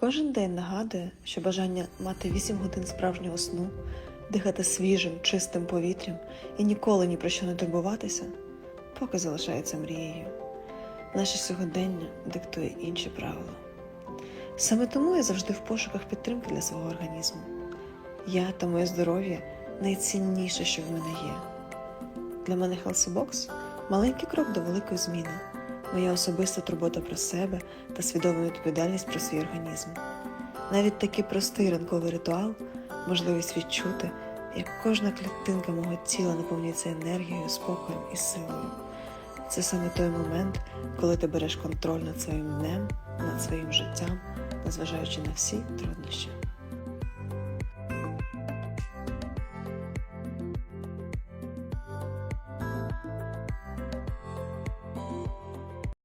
Кожен день нагадує, що бажання мати 8 годин справжнього сну, дихати свіжим, чистим повітрям і ніколи ні про що не турбуватися, поки залишається мрією. Наше сьогодення диктує інші правила. Саме тому я завжди в пошуках підтримки для свого організму. Я та моє здоров'я найцінніше, що в мене є. Для мене Box – маленький крок до великої зміни, моя особиста турбота про себе та свідома відповідальність про свій організм. Навіть такий простий ранковий ритуал можливість відчути, як кожна клітинка мого тіла наповнюється енергією, спокоєм і силою. Це саме той момент, коли ти береш контроль над своїм днем, над своїм життям, незважаючи на всі труднощі.